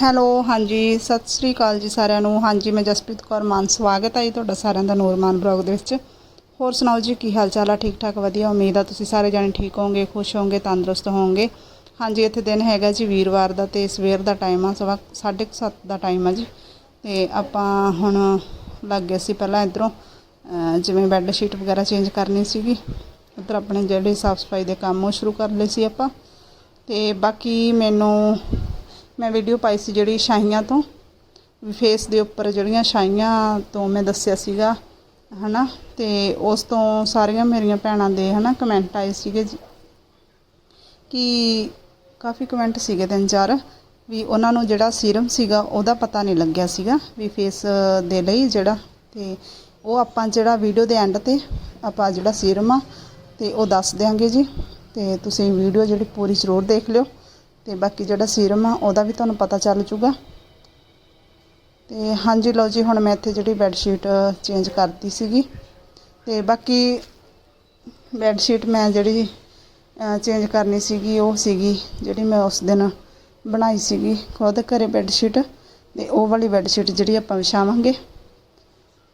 Hello, ਹਾਂਜੀ, ਸਤਿ ਸ੍ਰੀ ਅਕਾਲ ਜੀ ਸਾਰਿਆਂ ਨੂੰ। ਹਾਂਜੀ, ਮੈਂ ਜਸਪ੍ਰੀਤ ਕੌਰ ਮਾਨ, ਸਵਾਗਤ ਹੈ ਜੀ ਤੁਹਾਡਾ ਸਾਰਿਆਂ ਦਾ ਨੂਰਮਾਨ ਬਲੌਗ ਦੇ ਵਿੱਚ। ਹੋਰ ਸੁਣਾਓ ਜੀ, ਕੀ ਹਾਲ ਚਾਲ ਆ? ਠੀਕ ਠਾਕ ਵਧੀਆ? ਉਮੀਦ ਆ ਤੁਸੀਂ ਸਾਰੇ ਜਾਣੇ ਠੀਕ ਹੋਵੋਗੇ, ਖੁਸ਼ ਹੋਵੋਗੇ, ਤੰਦਰੁਸਤ ਹੋਵੋਗੇ। ਹਾਂਜੀ, ਇੱਥੇ ਦਿਨ ਹੈਗਾ ਜੀ ਵੀਰਵਾਰ ਦਾ ਤੇ ਸਵੇਰ ਦਾ ਟਾਈਮ ਆ, ਸਵਾ 7:30 ਦਾ ਟਾਈਮ ਆ ਜੀ। ਤੇ ਆਪਾਂ ਹੁਣ ਲੱਗ ਗਏ ਸੀ ਪਹਿਲਾਂ ਇਧਰੋਂ ਜਿਵੇਂ ਬੈੱਡ ਸ਼ੀਟ ਵਗੈਰਾ ਚੇਂਜ ਕਰਨੀ ਸੀਗੀ, ਉੱਧਰ ਆਪਣੇ ਜਿਹੜੇ ਸਾਫ਼ ਸਫ਼ਾਈ ਦੇ ਕੰਮ ਉਹ ਸ਼ੁਰੂ ਕਰ ਲਏ ਸੀ ਆਪਾਂ। ਤੇ ਬਾਕੀ ਮੈਨੂੰ ਮੈਂ ਵੀਡੀਓ ਪਾਈ ਸੀ ਜਿਹੜੀ ਸ਼ਾਹੀਆਂ ਤੋਂ। ਵੀ ਫੇਸ ਦੇ ਉੱਪਰ ਜਿਹੜੀਆਂ ਸ਼ਾਹੀਆਂ ਤੋਂ ਮੈਂ ਦੱਸਿਆ ਸੀਗਾ, ਹਨਾ? ਤੇ ਉਸ ਤੋਂ ਸਾਰੀਆਂ ਮੇਰੀਆਂ ਭੈਣਾਂ ਦੇ, ਹਨਾ ਕਮੈਂਟ ਆਏ ਸੀਗੇ ਜੀ। ਕਿ ਕਾਫੀ ਕਮੈਂਟ ਸੀਗੇ ਤਿੰਨ ਚਾਰ, ਵੀ ਉਹਨਾਂ ਨੂੰ ਜਿਹੜਾ ਸੀਰਮ ਸੀਗਾ, ਉਹਦਾ ਪਤਾ ਨਹੀਂ ਲੱਗਿਆ ਸੀਗਾ ਵੀ ਫੇਸ ਦੇ ਲਈ ਜਿਹੜਾ। ਤੇ ਉਹ ਆਪਾਂ ਜਿਹੜਾ ਵੀਡੀਓ ਦੇ ਐਂਡ ਤੇ ਆਪਾਂ ਜਿਹੜਾ ਸੀਰਮ ਆ, ਤੇ ਉਹ ਦੱਸ ਦਿਆਂਗੇ ਜੀ। ਤੇ ਤੁਸੀਂ ਵੀਡੀਓ ਜਿਹੜੀ ਪੂਰੀ ਜ਼ਰੂਰ ਦੇਖ ਲਿਓ। ਤੇ ਬਾਕੀ ਜਿਹੜਾ ਸੀਰਮ ਆ, ਉਹਦਾ ਵੀ ਤੁਹਾਨੂੰ ਪਤਾ ਚੱਲ ਜੂਗਾ। ਤੇ ਹਾਂਜੀ ਲਓ ਜੀ, ਹੁਣ ਮੈਂ ਇੱਥੇ ਜਿਹੜੀ ਬੈੱਡ ਸ਼ੀਟ ਚੇਂਜ ਕਰਤੀ ਸੀਗੀ। ਤੇ ਬਾਕੀ ਬੈੱਡ ਸ਼ੀਟ ਮੈਂ ਜਿਹੜੀ ਚੇਂਜ ਕਰਨੀ ਸੀਗੀ, ਉਹ ਸੀਗੀ ਜਿਹੜੀ ਮੈਂ ਉਸ ਦਿਨ ਬਣਾਈ ਸੀਗੀ, ਖੁਦ ਘਰੇ ਬੈੱਡ ਸ਼ੀਟ ਤੇ ਉਹ ਵਾਲੀ ਬੈੱਡ ਸ਼ੀਟ ਜਿਹੜੀ ਆਪਾਂ ਵਿਛਾਵਾਂਗੇ।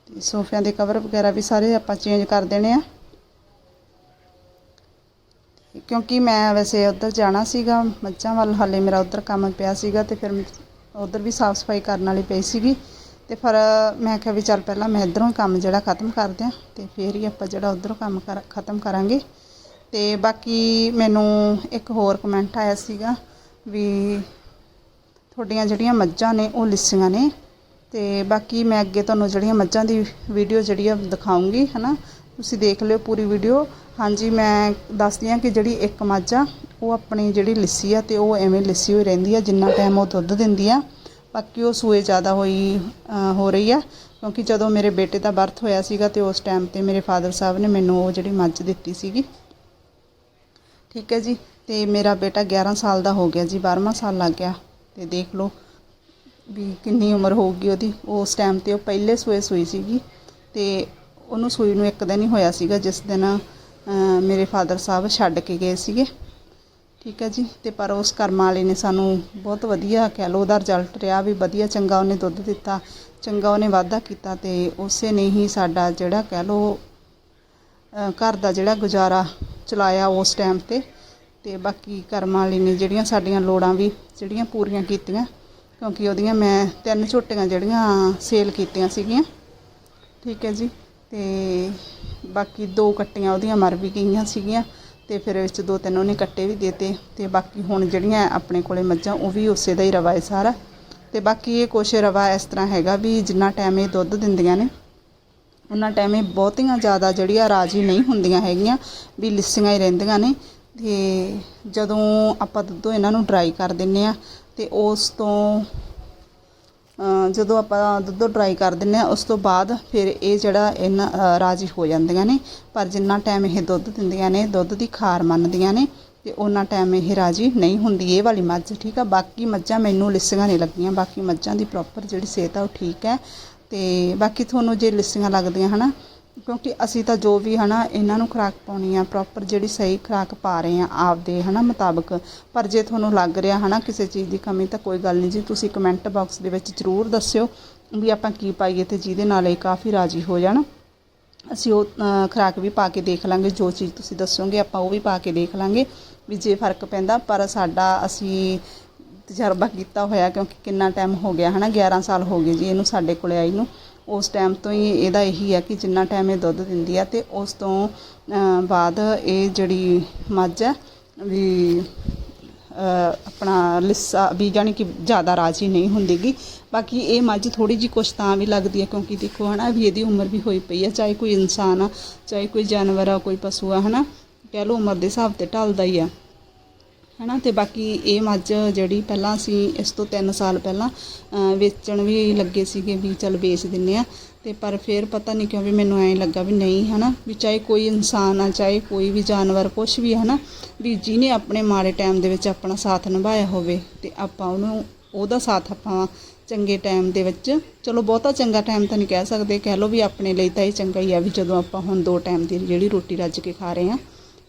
ਤੇ ਸੋਫਿਆਂ ਦੇ ਕਵਰ ਵਗੈਰਾ ਵੀ ਸਾਰੇ ਆਪਾਂ ਚੇਂਜ ਕਰ ਦੇਣੇ ਆ। ਕਿਉਂਕਿ ਮੈਂ ਵੈਸੇ ਉੱਧਰ ਜਾਣਾ ਸੀਗਾ, ਮੱਝਾਂ ਵੱਲ, ਹਾਲੇ ਮੇਰਾ ਉੱਧਰ ਕੰਮ ਪਿਆ ਸੀਗਾ ਤੇ ਫਿਰ ਉੱਧਰ ਵੀ ਸਾਫ਼ ਸਫ਼ਾਈ ਕਰਨ ਵਾਲੀ ਪਈ ਸੀਗੀ। ਤੇ ਫਿਰ ਮੈਂ ਕਿਹਾ ਵੀ ਚੱਲ ਪਹਿਲਾਂ ਮੈਂ ਇੱਧਰੋਂ ਕੰਮ ਜਿਹੜਾ ਖਤਮ ਕਰ ਦਿਆਂ ਤੇ ਫਿਰ ਹੀ ਆਪਾਂ ਜਿਹੜਾ ਉੱਧਰੋਂ ਕੰਮ ਕਰ, ਖਤਮ ਕਰਾਂਗੇ। ਤੇ ਬਾਕੀ ਮੈਨੂੰ ਇੱਕ ਹੋਰ ਕਮੈਂਟ ਆਇਆ ਸੀਗਾ ਵੀ ਤੁਹਾਡੀਆਂ ਜਿਹੜੀਆਂ ਮੱਝਾਂ ਨੇ ਉਹ ਲਿੱਸੀਆਂ ਨੇ ਤੇ ਬਾਕੀ ਮੈਂ ਅੱਗੇ ਤੁਹਾਨੂੰ ਜਿਹੜੀਆਂ ਮੱਝਾਂ ਦੀ ਵੀਡੀਓ ਜਿਹੜੀ ਆ ਦਿਖਾਉਂਗੀ, ਹਨਾ? ਤੁਸੀਂ ਦੇਖ ਲਿਓ ਪੂਰੀ ਵੀਡੀਓ ਹਾਂਜੀ, ਮੈਂ ਦੱਸਦੀ ਹਾਂ ਕਿ ਜਿਹੜੀ ਇੱਕ ਮੱਝ ਆ, ਉਹ ਆਪਣੀ ਜਿਹੜੀ ਲਿੱਸੀ ਆ ਤੇ ਉਹ ਐਵੇਂ ਲਿੱਸੀ ਹੋਈ ਰਹਿੰਦੀ ਆ, ਜਿੰਨਾ ਟਾਈਮ ਉਹ ਦੁੱਧ ਦਿੰਦੀ ਆ। ਬਾਕੀ ਉਹ ਸੂਏ ਜ਼ਿਆਦਾ ਹੋਈ ਹੋ ਰਹੀ ਆ, ਕਿਉਂਕਿ ਜਦੋਂ ਮੇਰੇ ਬੇਟੇ ਦਾ ਬਰਥ ਹੋਇਆ ਸੀਗਾ ਤੇ ਉਸ ਟਾਈਮ ਤੇ ਮੇਰੇ ਫਾਦਰ ਸਾਹਿਬ ਨੇ ਮੈਨੂੰ ਉਹ ਜਿਹੜੀ ਮੱਝ ਦਿੱਤੀ ਸੀਗੀ। ਠੀਕ ਹੈ ਜੀ, ਤੇ ਮੇਰਾ ਬੇਟਾ 11 ਸਾਲ ਦਾ ਹੋ ਗਿਆ ਜੀ 12ਵਾਂ ਸਾਲ ਲੱਗ ਗਿਆ। ਤੇ ਦੇਖ ਲਓ ਵੀ ਕਿੰਨੀ ਉਮਰ ਹੋਊਗੀ ਉਹਦੀ। ਉਸ ਟਾਈਮ ਤੇ ਉਹ ਪਹਿਲੇ ਸੂਏ ਸੂਈ ਸੀਗੀ ਤੇ ਉਹਨੂੰ ਸੂਈ ਨੂੰ ਇੱਕ ਦਿਨ ਹੀ ਹੋਇਆ ਸੀਗਾ, ਜਿਸ ਦਿਨ ਮੇਰੇ ਫਾਦਰ ਸਾਹਿਬ ਛੱਡ ਕੇ ਗਏ ਸੀਗੇ। ਠੀਕ ਹੈ ਜੀ। ਤੇ ਪਰ ਉਸ ਕਰਮਾਂ ਵਾਲੇ ਨੇ ਸਾਨੂੰ ਬਹੁਤ ਵਧੀਆ ਕਹਿ ਲਓ, ਉਹਦਾ ਰਿਜ਼ਲਟ ਰਿਹਾ ਵੀ ਵਧੀਆ, ਚੰਗਾ ਉਹਨੇ ਦੁੱਧ ਦਿੱਤਾ, ਚੰਗਾ ਉਹਨੇ ਵਾਧਾ ਕੀਤਾ ਤੇ ਉਸੇ ਨੇ ਹੀ ਸਾਡਾ ਜਿਹੜਾ ਕਹਿ ਲਓ ਘਰ ਦਾ ਜਿਹੜਾ ਗੁਜ਼ਾਰਾ ਚਲਾਇਆ ਉਸ ਟਾਈਮ ਤੇ। ਤੇ ਬਾਕੀ ਕਰਮ ਵਾਲੀ ਨੇ ਜਿਹੜੀਆਂ ਸਾਡੀਆਂ ਲੋੜਾਂ ਵੀ ਜਿਹੜੀਆਂ ਪੂਰੀਆਂ ਕੀਤੀਆਂ, ਕਿਉਂਕਿ ਉਹਦੀਆਂ ਮੈਂ ਤਿੰਨ ਝੋਟੀਆਂ ਜਿਹੜੀਆਂ ਸੇਲ ਕੀਤੀਆਂ ਸੀਗੀਆਂ। ਠੀਕ ਹੈ ਜੀ। ਤੇ ਬਾਕੀ ਦੋ ਕੱਟੀਆਂ ਉਹਦੀਆਂ ਮਰ ਵੀ ਗਈਆਂ ਸੀਗੀਆਂ ਤੇ ਫਿਰ ਵਿੱਚ ਦੋ ਤਿੰਨ ਉਹਨੇ ਕੱਟੇ ਵੀ ਦੇਤੇ ਤੇ ਬਾਕੀ ਹੁਣ ਜਿਹੜੀਆਂ ਆਪਣੇ ਕੋਲੇ ਮੱਝਾਂ, ਉਹ ਵੀ ਉਸੇ ਦਾ ਹੀ ਰਵਾ ਹੈ ਸਾਰਾ। ਤੇ ਬਾਕੀ ਇਹ ਕੁਛ ਰਵਾ ਇਸ ਤਰ੍ਹਾਂ ਹੈਗਾ ਵੀ ਜਿੰਨਾ ਟਾਈਮ ਇਹ ਦੁੱਧ ਦਿੰਦੀਆਂ ਨੇ, ਉਹਨਾਂ ਟਾਈਮ ਇਹ ਬਹੁਤੀਆਂ ਜ਼ਿਆਦਾ ਜਿਹੜੀਆਂ ਰਾਜੀ ਨਹੀਂ ਹੁੰਦੀਆਂ ਹੈਗੀਆਂ, ਵੀ ਲਿੱਸੀਆਂ ਹੀ ਰਹਿੰਦੀਆਂ ਨੇ। ਤੇ ਜਦੋਂ ਆਪਾਂ ਦੁੱਧੋਂ ਇਹਨਾਂ ਨੂੰ ਡਰਾਈ ਕਰ ਦਿੰਨੇ ਆ ਤੇ ਉਸ ਤੋਂ ਜਦੋਂ ਆਪਾਂ ਦੁੱਧ ਡਰਾਈ ਕਰ ਦਿੰਨੇ ਆ ਉਸ ਤੋਂ ਬਾਅਦ ਫਿਰ ਇਹ ਜਿਹੜਾ ਇਹਨਾਂ ਰਾਜੀ ਹੋ ਜਾਂਦੀਆਂ ਨੇ। ਪਰ ਜਿੰਨਾ ਟਾਈਮ ਇਹ ਦੁੱਧ ਦਿੰਦੀਆਂ ਨੇ, ਦੁੱਧ ਦੀ ਖਾਰ ਮੰਨਦੀਆਂ ਨੇ ਤੇ ਉਹਨਾਂ ਟਾਈਮ ਇਹ ਰਾਜੀ ਨਹੀਂ ਹੁੰਦੀ, ਇਹ ਵਾਲੀ ਮੱਝ, ਠੀਕ ਆ? ਬਾਕੀ ਮੱਝਾਂ ਮੈਨੂੰ ਲਿੱਸੀਆਂ ਨਹੀਂ ਲੱਗੀਆਂ ਬਾਕੀ ਮੱਝਾਂ ਦੀ ਪ੍ਰੋਪਰ ਜਿਹੜੀ ਸਿਹਤ ਆ ਉਹ ਠੀਕ ਹੈ। ਤੇ ਬਾਕੀ ਤੁਹਾਨੂੰ ਜੇ ਲਿੱਸੀਆਂ ਲੱਗਦੀਆਂ, ਹਨਾ ਕਿਉਂਕਿ ਅਸੀਂ ਤਾਂ ਜੋ ਵੀ ਹਨਾ ਇਹਨਾਂ ਨੂੰ ਖੁਰਾਕ ਪਾਉਣੀ ਆ ਪ੍ਰੋਪਰ ਜਿਹੜੀ ਸਹੀ ਖੁਰਾਕ ਪਾ ਰਹੇ ਆ ਆਪਦੇ ਹਨਾ ਮੁਤਾਬਕ। ਪਰ ਜੇ ਤੁਹਾਨੂੰ ਲੱਗ ਰਿਹਾ ਹਨਾ ਕਿਸੇ ਚੀਜ਼ ਦੀ ਕਮੀ ਤਾਂ ਕੋਈ ਗੱਲ ਨਹੀਂ ਜੀ, ਤੁਸੀਂ ਕਮੈਂਟ ਬਾਕਸ ਦੇ ਵਿੱਚ ਜ਼ਰੂਰ ਦੱਸਿਓ ਵੀ ਆਪਾਂ ਕੀ ਪਾਈਏ ਤੇ ਜਿਹਦੇ ਨਾਲ ਇਹ ਕਾਫੀ ਰਾਜੀ ਹੋ ਜਾਣ। ਅਸੀਂ ਉਹ ਖੁਰਾਕ ਵੀ ਪਾ ਕੇ ਦੇਖ ਲਾਂਗੇ, ਜੋ ਚੀਜ਼ ਤੁਸੀਂ ਦੱਸੋਗੇ ਆਪਾਂ ਉਹ ਵੀ ਪਾ ਕੇ ਦੇਖ ਲਾਂਗੇ ਵੀ ਜੇ ਫ਼ਰਕ ਪੈਂਦਾ। ਪਰ ਸਾਡਾ ਅਸੀਂ ਤਜਰਬਾ ਕੀਤਾ ਹੋਇਆ ਕਿਉਂਕਿ ਕਿੰਨਾ ਟਾਈਮ ਹੋ ਗਿਆ ਹਨਾ 11 ਸਾਲ ਹੋ ਗਏ ਜੀ ਇਹਨੂੰ ਸਾਡੇ ਕੋਲੇ ਆਈ ਨੂੰ। ਉਸ ਟਾਈਮ ਤੋਂ ਹੀ ਇਹਦਾ ਇਹੀ ਹੈ ਕਿ ਜਿੰਨਾ ਟਾਈਮ ਇਹ ਦੁੱਧ ਦਿੰਦੀ ਆ ਤੇ ਉਸ ਤੋਂ ਬਾਅਦ ਇਹ ਜਿਹੜੀ ਮੱਝ ਹੈ ਵੀ ਆਪਣਾ ਲਿੱਸਾ, ਵੀ ਜਾਣੀ ਕਿ ਜ਼ਿਆਦਾ ਰਾਜੀ ਨਹੀਂ ਹੁੰਦੀਗੀ। ਬਾਕੀ ਇਹ ਮੱਝ ਥੋੜੀ ਜੀ ਕੁਛ ਤਾਂ ਵੀ ਲੱਗਦੀ ਹੈ ਕਿਉਂਕਿ ਦੇਖੋ ਹਨਾ, ਵੀ ਇਹਦੀ ਉਮਰ ਵੀ ਹੋਈ ਪਈ ਹੈ ਚਾਹੇ ਕੋਈ ਇਨਸਾਨ ਆ, ਚਾਹੇ ਕੋਈ ਜਾਨਵਰ ਆ, ਕੋਈ ਪਸ਼ੂ ਆ, ਹਨਾ। ਕਹਿ ਲਓ ਉਮਰ ਦੇ ਹਿਸਾਬ ਤੇ ਢਲਦਾ ਹੀ ਆ। ਹਨਾ? ਤੇ ਬਾਕੀ ਇਹ ਮੱਝ ਜਿਹੜੀ ਪਹਿਲਾਂ ਅਸੀਂ ਇਸ ਤੋਂ 3 ਸਾਲ ਪਹਿਲਾਂ ਵੇਚਣ ਵੀ ਲੱਗੇ ਸੀਗੇ ਵੀ ਚਲ ਵੇਚ ਦਿੰਨੇ ਆ। ਤੇ ਪਰ ਫਿਰ ਪਤਾ ਨਹੀਂ ਕਿਉਂ ਵੀ ਮੈਨੂੰ ਐਂ ਲੱਗਾ ਵੀ ਨਹੀਂ, ਹਨਾ? ਵੀ ਚਾਹੇ ਕੋਈ ਇਨਸਾਨ ਆ, ਚਾਹੇ ਕੋਈ ਵੀ ਜਾਨਵਰ ਕੁਝ ਵੀ ਹਨਾ? ਵੀ ਜਿਹਨੇ ਆਪਣੇ ਮਾੜੇ ਟਾਈਮ ਦੇ ਵਿੱਚ ਆਪਣਾ ਸਾਥ ਨਿਭਾਇਆ ਹੋਵੇ ਤੇ ਆਪਾਂ ਉਹਨੂੰ, ਉਹਦਾ ਸਾਥ ਆਪਾਂ ਚੰਗੇ ਟਾਈਮ ਦੇ ਵਿੱਚ, ਚਲੋ ਬਹੁਤਾ ਚੰਗਾ ਟਾਈਮ ਤਾਂ ਨਹੀਂ ਕਹਿ ਸਕਦੇ, ਕਹਿ ਲਓ ਵੀ ਆਪਣੇ ਲਈ ਤਾਂ ਇਹ ਚੰਗਾ ਹੀ ਆ ਵੀ ਜਦੋਂ ਆਪਾਂ ਹੁਣ ਦੋ ਟਾਈਮ ਦੀ ਜਿਹੜੀ ਰੋਟੀ ਰੱਜ ਕੇ ਖਾ ਰਹੇ ਆ,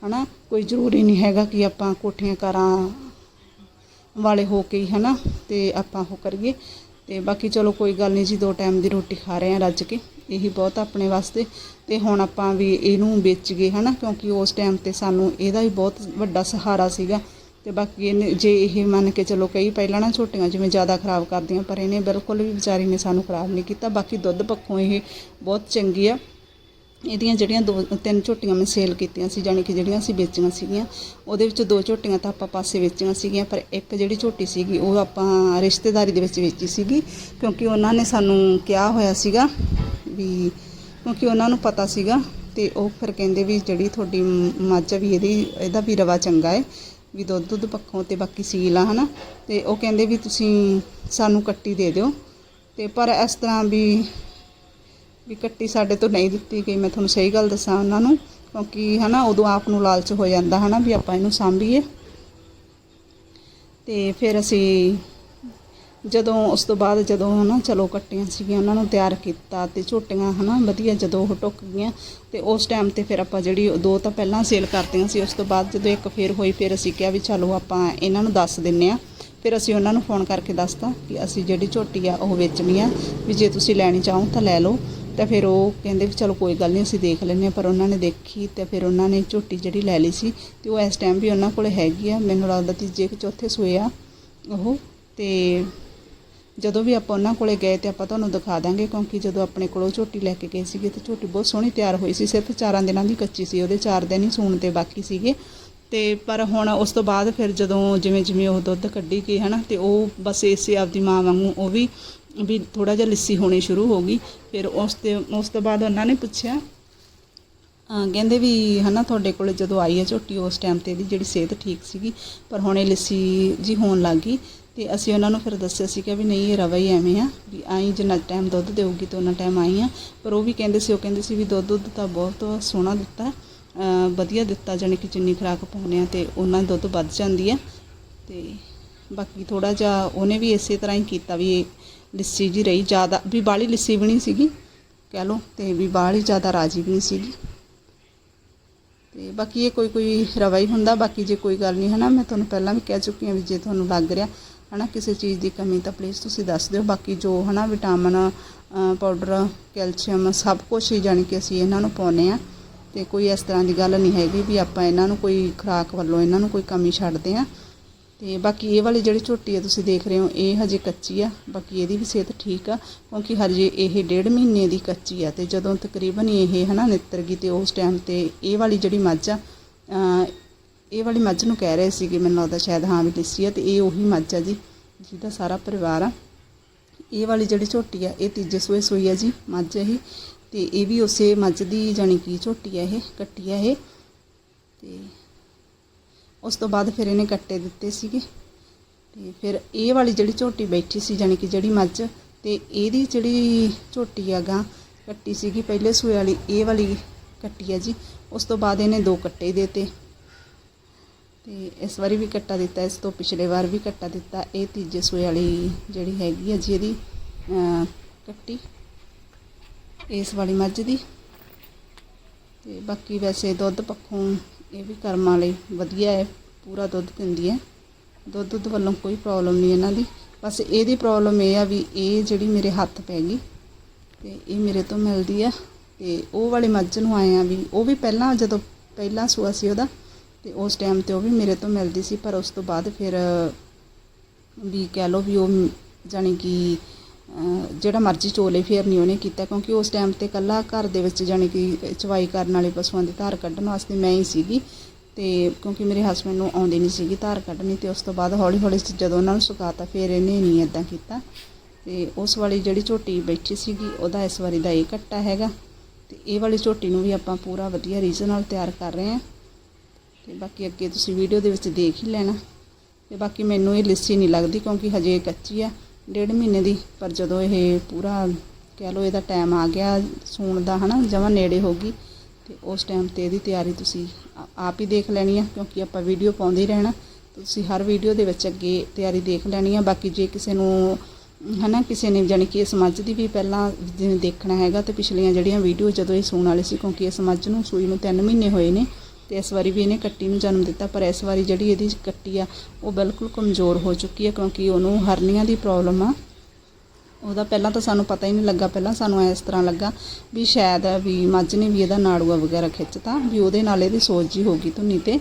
ਹਨਾ? ਕੋਈ ਜ਼ਰੂਰੀ ਨਹੀਂ ਹੈਗਾ ਕਿ ਆਪਾਂ ਕੋਠੀਆਂ ਕਾਰਾਂ ਵਾਲੇ ਹੋ ਕੇ ਹੀ, ਹਨਾ, ਤੇ ਆਪਾਂ ਉਹ ਕਰੀਏ। ਤੇ ਬਾਕੀ ਚਲੋ ਕੋਈ ਗੱਲ ਨਹੀਂ ਜੀ, ਦੋ ਟਾਈਮ ਦੀ ਰੋਟੀ ਖਾ ਰਹੇ ਆ ਰੱਜ ਕੇ। ਇਹੀ ਬਹੁਤ ਆਪਣੇ ਵਾਸਤੇ। ਤੇ ਹੁਣ ਆਪਾਂ ਵੀ ਇਹਨੂੰ ਵੇਚ ਗਏ, ਹਨਾ, ਕਿਉਂਕਿ ਉਸ ਟਾਈਮ ਤੇ ਸਾਨੂੰ ਇਹਦਾ ਹੀ ਬਹੁਤ ਵੱਡਾ ਸਹਾਰਾ ਸੀਗਾ। ਤੇ ਬਾਕੀ ਇਹਨੇ, ਜੇ ਇਹ ਮੰਨ ਕੇ ਚਲੋ ਕਈ ਪਹਿਲਾਂ ਨਾ ਛੋਟੀਆਂ ਜਿਵੇਂ ਜ਼ਿਆਦਾ ਖਰਾਬ ਕਰਦੀਆਂ, ਪਰ ਇਹਨੇ ਬਿਲਕੁਲ ਵੀ ਵਿਚਾਰੀ ਨੇ ਸਾਨੂੰ ਖਰਾਬ ਨਹੀਂ ਕੀਤਾ। ਬਾਕੀ ਦੁੱਧ ਪੱਖੋਂ ਇਹ ਬਹੁਤ ਚੰਗੀ ਆ। ਇਹਦੀਆਂ ਜਿਹੜੀਆਂ ਦੋ, ਤਿੰਨ ਝੋਟੀਆਂ ਮੈਂ ਸੇਲ ਕੀਤੀਆਂ ਸੀ, ਜਾਣੀ ਕਿ ਜਿਹੜੀਆਂ ਅਸੀਂ ਵੇਚੀਆਂ ਸੀਗੀਆਂ, ਉਹਦੇ ਵਿੱਚ ਦੋ ਝੋਟੀਆਂ ਤਾਂ ਆਪਾਂ ਪਾਸੇ ਵੇਚੀਆਂ ਸੀਗੀਆਂ, ਪਰ ਇੱਕ ਜਿਹੜੀ ਝੋਟੀ ਸੀਗੀ, ਉਹ ਆਪਾਂ ਰਿਸ਼ਤੇਦਾਰੀ ਦੇ ਵਿੱਚ ਵੇਚੀ ਸੀਗੀ, ਕਿਉਂਕਿ ਉਹਨਾਂ ਨੇ ਸਾਨੂੰ ਕਿਹਾ ਹੋਇਆ ਸੀਗਾ ਵੀ, ਕਿਉਂਕਿ ਉਹਨਾਂ ਨੂੰ ਪਤਾ ਸੀਗਾ, ਤੇ ਉਹ ਫਿਰ ਕਹਿੰਦੇ ਵੀ ਜਿਹੜੀ ਤੁਹਾਡੀ ਮ- ਮੱਝ ਵੀ ਇਹਦੀ, ਇਹਦਾ ਵੀ ਰਵਾ ਚੰਗਾ ਹੈ ਵੀ ਦੁੱਧ ਦੁੱਧ ਪੱਖੋਂ ਤੇ ਬਾਕੀ ਸੀਲ ਆ, ਹਨਾ? ਤੇ ਉਹ ਕਹਿੰਦੇ ਵੀ ਤੁਸੀਂ ਸਾਨੂੰ ਕੱਟੀ ਦੇ ਦਿਓ, ਤੇ ਪਰ ਇਸ ਤਰ੍ਹਾਂ ਵੀ ਵੀ ਕੱਟੀ ਸਾਡੇ ਤੋਂ ਨਹੀਂ ਦਿੱਤੀ ਗਈ। ਮੈਂ ਤੁਹਾਨੂੰ ਸਹੀ ਗੱਲ ਦੱਸਾਂ ਉਹਨਾਂ ਨੂੰ, ਕਿਉਂਕਿ ਹਨਾ ਉਦੋਂ ਆਪ ਨੂੰ ਲਾਲਚ ਹੋ ਜਾਂਦਾ ਹਨਾ ਵੀ ਆਪਾਂ ਇਹਨੂੰ ਸਾਂਭੀਏ। ਤੇ ਫਿਰ ਅਸੀਂ ਜਦੋਂ ਉਸ ਤੋਂ ਬਾਅਦ ਜਦੋਂ ਹਨਾ ਚਲੋ ਕੱਟੀਆਂ ਸੀਗੀਆਂ, ਉਹਨਾਂ ਨੂੰ ਤਿਆਰ ਕੀਤਾ ਤੇ ਝੋਟੀਆਂ ਹਨਾ ਵਧੀਆ ਜਦੋਂ ਉਹ ਟੁੱਕ ਗਈਆਂ ਤੇ ਉਸ ਟਾਈਮ ਤੇ ਫਿਰ ਆਪਾਂ ਜਿਹੜੀ ਦੋ ਤਾਂ ਪਹਿਲਾਂ ਸੇਲ ਕਰਤੀਆਂ ਸੀ, ਉਸ ਤੋਂ ਬਾਅਦ ਜਦੋਂ ਇੱਕ ਫੇਰ ਹੋਈ, ਫਿਰ ਅਸੀਂ ਕਿਹਾ ਵੀ ਚਲੋ ਆਪਾਂ ਇਹਨਾਂ ਨੂੰ ਦੱਸ ਦਿੰਨੇ ਆ। ਫਿਰ ਅਸੀਂ ਉਹਨਾਂ ਨੂੰ ਫੋਨ ਕਰਕੇ ਦੱਸਤਾ ਕਿ ਅਸੀਂ ਜਿਹੜੀ ਝੋਟੀ ਆ ਉਹ ਵੇਚਣੀ ਆ, ਵੀ ਜੇ ਤੁਸੀਂ ਲੈਣੀ ਚਾਹੋ ਤਾਂ ਲੈ ਲਓ। ਤਾਂ ਫਿਰ ਉਹ ਕਹਿੰਦੇ ਵੀ ਚਲੋ ਕੋਈ ਗੱਲ ਨਹੀਂ, ਅਸੀਂ ਦੇਖ ਲੈਂਦੇ ਹਾਂ। ਪਰ ਉਹਨਾਂ ਨੇ ਦੇਖੀ ਤੇ ਫਿਰ ਉਹਨਾਂ ਨੇ ਝੋਟੀ ਜਿਹੜੀ ਲੈ ਲਈ ਸੀ ਤੇ ਉਹ ਇਸ ਟਾਈਮ ਵੀ ਉਹਨਾਂ ਕੋਲ ਹੈਗੀ ਆ। ਮੈਨੂੰ ਲੱਗਦਾ ਤੀਜੇ ਕਿ ਚੌਥੇ ਸੂਏ ਆ ਉਹ ਤੇ ਜਦੋਂ ਵੀ ਆਪਾਂ ਉਹਨਾਂ ਕੋਲੇ ਗਏ ਤੇ ਆਪਾਂ ਤੁਹਾਨੂੰ ਦਿਖਾ ਦਾਂਗੇ, ਕਿਉਂਕਿ ਜਦੋਂ ਆਪਣੇ ਕੋਲੋਂ ਝੋਟੀ ਲੈ ਕੇ ਗਏ ਸੀਗੇ ਤੇ ਝੋਟੀ ਬਹੁਤ ਸੋਹਣੀ ਤਿਆਰ ਹੋਈ ਸੀ। ਸਿਰਫ ਚਾਰਾਂ ਦਿਨਾਂ ਦੀ ਕੱਚੀ ਸੀ, ਉਹਦੇ ਚਾਰ ਦਿਨ ਹੀ ਸੂਣ ਤੇ ਬਾਕੀ ਸੀਗੇ। ਤੇ ਪਰ ਹੁਣ ਉਸ ਤੋਂ ਬਾਅਦ ਫਿਰ ਜਦੋਂ ਜਿਵੇਂ ਜਿਵੇਂ ਉਹ ਦੁੱਧ ਕੱਢੀ ਗਈ, ਹਨਾ, ਤੇ ਉਹ ਬਸ ਇਸੇ ਆਪਦੀ ਮਾਂ ਵਾਂਗੂ ਉਹ ਵੀ ਵੀ ਥੋੜਾ ਜਿਹਾ ਲਿੱਸੀ ਹੋਣੀ ਸ਼ੁਰੂ ਹੋ ਗਈ। ਫਿਰ ਉਸ ਤੇ, ਉਸ ਤੋਂ ਬਾਅਦ ਉਹਨਾਂ ਨੇ ਪੁੱਛਿਆ ਕਹਿੰਦੇ ਵੀ ਹਨਾ ਤੁਹਾਡੇ ਕੋਲ ਜਦੋਂ ਆਈ ਹੈ ਝੋਟੀ, ਉਸ ਟਾਈਮ ਤੇ ਇਹਦੀ ਜਿਹੜੀ ਸਿਹਤ ਠੀਕ ਸੀਗੀ, ਪਰ ਹੁਣ ਇਹ ਲਿੱਸੀ ਜੀ ਹੋਣ ਲੱਗ ਗਈ ਤੇ ਅਸੀਂ ਉਹਨਾਂ ਨੂੰ ਫਿਰ ਦੱਸਿਆ ਸੀ ਕਿ ਵੀ ਨਹੀਂ, ਇਹ ਰਵਾ ਹੀ ਐਵੇਂ ਆ, ਵੀ ਆਈ ਜਿੰਨਾ ਟਾਈਮ ਦੁੱਧ ਦੇਊਗੀ ਤੇ ਉਹਨਾਂ ਟਾਈਮ ਆਈ ਆ। ਪਰ ਉਹ ਵੀ ਕਹਿੰਦੇ ਸੀ, ਉਹ ਕਹਿੰਦੇ ਸੀ ਵੀ ਦੁੱਧ ਦੁੱਧ ਤਾਂ ਬਹੁਤ ਸੋਹਣਾ ਦਿੱਤਾ ਵਧੀਆ ਦਿੱਤਾ, ਜਾਣੀ ਕਿ ਜਿੰਨੀ ਖੁਰਾਕ ਪਾਉਂਦੇ ਆ ਤੇ ਉਹਨਾਂ ਦੁੱਧ ਵੱਧ ਜਾਂਦੀ ਆ ਤੇ ਬਾਕੀ ਥੋੜਾ ਜਿਹਾ ਉਹਨੇ ਵੀ ਇਸੇ ਤਰ੍ਹਾਂ ਹੀ ਕੀਤਾ ਵੀ ਇਹ ਲਿੱਸੀ ਜੀ ਰਹੀ, ਜ਼ਿਆਦਾ ਵੀ ਬਾਹਲੀ ਲਿੱਸੀ ਵੀ ਨਹੀਂ ਸੀਗੀ, ਕਹਿ ਲਓ, ਤੇ ਵੀ ਬਾਹਲੀ ਜ਼ਿਆਦਾ ਰਾਜੀ ਵੀ ਨਹੀਂ ਸੀਗੀ। ਤੇ ਬਾਕੀ ਇਹ ਕੋਈ ਕੋਈ ਰਵਾ ਹੀ ਹੁੰਦਾ, ਬਾਕੀ ਜੇ ਕੋਈ ਗੱਲ ਨਹੀਂ, ਹਨਾ, ਮੈਂ ਤੁਹਾਨੂੰ ਪਹਿਲਾਂ ਵੀ ਕਹਿ ਚੁੱਕੀ ਹਾਂ ਵੀ ਜੇ ਤੁਹਾਨੂੰ ਲੱਗ ਰਿਹਾ, ਹਨਾ, ਕਿਸੇ ਚੀਜ਼ ਦੀ ਕਮੀ ਤਾਂ ਪਲੀਜ਼ ਤੁਸੀਂ ਦੱਸ ਦਿਓ। ਬਾਕੀ ਜੋ, ਹਨਾ, ਵਿਟਾਮਿਨ ਪਾਊਡਰ, ਕੈਲਸ਼ੀਅਮ ਸਭ ਕੁਝ ਹੀ ਜਾਣੀ ਕਿ ਅਸੀਂ ਇਹਨਾਂ ਨੂੰ ਪਾਉਂਦੇ ਆ ਤੇ ਕੋਈ ਇਸ ਤਰ੍ਹਾਂ ਦੀ ਗੱਲ ਨਹੀਂ ਹੈਗੀ ਵੀ ਆਪਾਂ ਇਹਨਾਂ ਨੂੰ ਕੋਈ ਖੁਰਾਕ ਵੱਲੋਂ, ਇਹਨਾਂ ਨੂੰ ਕੋਈ ਕਮੀ ਛੱਡਦੇ ਆ ਤੇ ਬਾਕੀ ਇਹ ਵਾਲੀ ਜਿਹੜੀ ਝੋਟੀ ਆ ਤੁਸੀਂ ਦੇਖ ਰਹੇ ਹੋ, ਇਹ ਹਜੇ ਕੱਚੀ ਆ, ਬਾਕੀ ਇਹਦੀ ਵੀ ਸਿਹਤ ਠੀਕ ਆ, ਕਿਉਂਕਿ ਹਜੇ ਇਹ ਡੇਢ ਮਹੀਨੇ ਦੀ ਕੱਚੀ ਆ ਤੇ ਜਦੋਂ ਤਕਰੀਬਨ ਇਹ ਹਨਾ ਨਿੱਤਰ ਗਈ ਤੇ ਉਸ ਟਾਈਮ ਤੇ ਇਹ ਵਾਲੀ ਜਿਹੜੀ ਮੱਝ ਆ ਇਹ ਵਾਲੀ ਮੱਝ ਨੂੰ ਕਹਿ ਰਹੇ ਸੀ ਕਿ ਮੈਨੂੰ ਲੱਗਦਾ ਸ਼ਾਇਦ ਹਾਂ ਵੀ ਲਿੱਸੀ ਆ ਤੇ ਇਹ ਉਹੀ ਮੱਝ ਆ ਜੀ, ਜਿਹਦਾ ਸਾਰਾ ਪਰਿਵਾਰ ਆ। ਇਹ ਵਾਲੀ ਜਿਹੜੀ ਝੋਟੀ ਆ, ਇਹ ਤੀਜੇ ਸੂਏ ਸੂਈ ਆ ਜੀ, ਮੱਝ ਇਹ, ਤੇ ਇਹ ਵੀ ਉਸੇ ਮੱਝ ਦੀ ਜਾਣੀ ਕਿ ਝੋਟੀ ਆ ਇਹ, ਕੱਟੀ ਆ ਇਹ, ਤੇ ਉਸ ਤੋਂ ਬਾਅਦ ਫਿਰ ਇਹਨੇ ਕੱਟੇ ਦਿੱਤੇ ਸੀਗੇ। ਤੇ ਫਿਰ ਇਹ ਵਾਲੀ ਜਿਹੜੀ ਝੋਟੀ ਬੈਠੀ ਸੀ, ਜਾਣੀ ਕਿ ਜਿਹੜੀ ਮੱਝ, ਤੇ ਇਹਦੀ ਜਿਹੜੀ ਝੋਟੀ ਆ ਕੱਟੀ ਸੀਗੀ ਪਹਿਲੇ ਸੂਏ ਵਾਲੀ, ਇਹ ਵਾਲੀ ਕੱਟੀ ਆ ਜੀ। ਉਸ ਤੋਂ ਬਾਅਦ ਇਹਨੇ ਦੋ ਕੱਟੇ ਦੇਤੇ। ਤੇ ਇਸ ਵਾਰੀ ਵੀ ਕੱਟਾ ਦਿੱਤਾ, ਇਸ ਤੋਂ ਪਿਛਲੇ ਵਾਰ ਵੀ ਕੱਟਾ ਦਿੱਤਾ। ਇਹ ਤੀਜੇ ਸੂਏ ਵਾਲੀ ਜਿਹੜੀ ਹੈਗੀ ਆ ਜੀ ਇਹਦੀ ਕੱਟੀ, ਇਸ ਵਾਲੀ ਮੱਝ ਦੀ। ਤੇ ਬਾਕੀ ਵੈਸੇ ਦੁੱਧ ਪੱਖੋਂ ਇਹ ਵੀ ਕਰਮਾਂ ਲਈ ਵਧੀਆ ਹੈ। ਪੂਰਾ ਦੁੱਧ ਦਿੰਦੀ ਹੈ। ਦੁੱਧ ਦੁੱਧ ਵੱਲੋਂ ਕੋਈ ਪ੍ਰੋਬਲਮ ਨਹੀਂ ਇਹਨਾਂ ਦੀ। ਬਸ ਇਹਦੀ ਪ੍ਰੋਬਲਮ ਇਹ ਆ ਵੀ ਇਹ ਜਿਹੜੀ ਮੇਰੇ ਹੱਥ ਪੈ ਗਈ ਤੇ ਇਹ ਮੇਰੇ ਤੋਂ ਮਿਲਦੀ ਆ ਤੇ ਉਹ ਵਾਲੇ ਮੱਝ ਨੂੰ ਆਏ ਆ ਵੀ ਉਹ ਵੀ ਪਹਿਲਾਂ ਜਦੋਂ ਪਹਿਲਾਂ ਸੂਆ ਸੀ ਉਹਦਾ ਤੇ ਉਸ ਟਾਈਮ ਤੇ ਉਹ ਵੀ ਮੇਰੇ ਤੋਂ ਮਿਲਦੀ ਸੀ, ਪਰ ਉਸ ਤੋਂ ਬਾਅਦ ਫਿਰ, ਵੀ ਕਹਿ ਲਓ ਵੀ ਉਹ ਮ- ਜਾਣੀ ਕਿ ਜਿਹੜਾ ਮਰਜ਼ੀ ਚੋਲੇ ਫੇਰ ਨਹੀਂ ਉਹਨੇ ਕੀਤਾ ਕਿਉਂਕਿ ਉਸ ਟਾਈਮ ਤੇ ਕੱਲਾ ਘਰ ਦੇ ਵਿੱਚ ਜਾਣੀ ਕਿ ਚਵਾਈ ਕਰਨ ਵਾਲੇ ਪਸ਼ੂਆਂ ਦੀ ਧਾਰ ਕੱਢਣ ਵਾਸਤੇ ਮੈਂ ਹੀ ਸੀਗੀ। ਤੇ ਕਿਉਂਕਿ ਮੇਰੇ ਹਸਬੰਡ ਨੂੰ ਆਉਂਦੀ ਨਹੀਂ ਸੀਗੀ ਧਾਰ ਕੱਢਣੀ ਤੇ ਉਸ ਤੋਂ ਬਾਅਦ ਹੌਲੀ ਹੌਲੀ ਜਦੋਂ ਉਹਨਾਂ ਨੂੰ ਸੁਕਾਤਾ, ਫਿਰ ਇਹਨੇ ਨਹੀਂ ਇਦਾਂ ਕੀਤਾ ਤੇ ਉਸ ਵਾਲੀ ਜਿਹੜੀ ਝੋਟੀ ਬੈਠੀ ਸੀਗੀ, ਉਹਦਾ ਇਸ ਵਾਰੀ ਦਾ ਇਹ ਕੱਟਾ ਹੈਗਾ ਤੇ ਇਹ ਵਾਲੀ ਝੋਟੀ ਨੂੰ ਵੀ ਆਪਾਂ ਪੂਰਾ ਵਧੀਆ ਰੀਜ਼ਨ ਨਾਲ ਤਿਆਰ ਕਰ ਰਹੇ ਹਾਂ। ਤੇ ਬਾਕੀ ਅੱਗੇ ਤੁਸੀਂ ਵੀਡੀਓ ਦੇ ਵਿੱਚ ਦੇਖ ਹੀ ਲੈਣਾ। ਤੇ ਬਾਕੀ ਮੈਨੂੰ ਇਹ ਲਿੱਸੀ ਨਹੀਂ ਲੱਗਦੀ ਕਿਉਂਕਿ ਹਜੇ ਕੱਚੀ ਆ, ਡੇਢ ਮਹੀਨੇ ਦੀ, ਪਰ ਜਦੋਂ ਇਹ ਪੂਰਾ ਕਹਿ ਲਓ ਇਹਦਾ ਟਾਈਮ ਆ ਗਿਆ, ਸੂਣ ਦਾ ਹਨਾ, ਜਮਾਂ ਨੇੜੇ ਹੋ ਗਈ ਤੇ ਉਸ ਟਾਈਮ ਤੇ ਇਹਦੀ ਤਿਆਰੀ ਤੁਸੀਂ ਆਪ ਹੀ ਦੇਖ ਲੈਣੀ ਆ, ਕਿਉਂਕਿ ਆਪਾਂ ਵੀਡੀਓ ਪਾਉਂਦੇ ਹੀ ਰਹਿਣਾ। ਤੁਸੀਂ ਹਰ ਵੀਡੀਓ ਦੇ ਵਿੱਚ ਅੱਗੇ ਤਿਆਰੀ ਦੇਖ ਲੈਣੀ ਆ। ਬਾਕੀ ਜੇ ਕਿਸੇ ਨੂੰ, ਹਨਾ, ਕਿਸੇ ਨੇ ਜਾਣੀ ਕਿ ਇਸ ਮੱਝ ਦੀ ਵੀ ਪਹਿਲਾਂ ਜਿਵੇਂ ਦੇਖਣਾ ਹੈਗਾ, ਤੇ ਪਿਛਲੀਆਂ ਜਿਹੜੀਆਂ ਵੀਡੀਓ ਜਦੋਂ ਇਹ ਸੂਣ ਵਾਲੇ ਸੀ, ਕਿਉਂਕਿ ਇਸ ਮੱਝ ਨੂੰ ਸੂਈ ਨੂੰ 3 ਮਹੀਨੇ ਹੋਏ ਨੇ, ਤੇ ਇਸ ਵਾਰੀ ਵੀ ਇਹਨੇ ਕੱਟੀ ਨੂੰ ਜਨਮ ਦਿੱਤਾ। ਪਰ ਇਸ ਵਾਰੀ ਜਿਹੜੀ ਇਹਦੀ ਕੱਟੀ ਆ, ਉਹ ਬਿਲਕੁਲ ਕਮਜ਼ੋਰ ਹੋ ਚੁੱਕੀ ਹੈ ਕਿਉਂਕਿ ਉਹਨੂੰ ਹਰਨੀਆਂ ਦੀ ਪ੍ਰੋਬਲਮ ਆ। ਉਹਦਾ ਪਹਿਲਾਂ ਤਾਂ ਸਾਨੂੰ ਪਤਾ ਹੀ ਨਹੀਂ ਲੱਗਾ, ਪਹਿਲਾਂ ਸਾਨੂੰ ਇਸ ਤਰ੍ਹਾਂ ਲੱਗਾ ਵੀ ਸ਼ਾਇਦ ਵੀ ਮੱਝ ਨੇ ਵੀ ਇਹਦਾ ਨਾੜੂਆ ਵਗੈਰਾ ਖਿੱਚਤਾ, ਵੀ ਉਹਦੇ ਨਾਲ ਇਹਦੀ ਸੋਜ ਜੀ ਹੋ ਗਈ ਧੁੰਨੀ ਤੇ।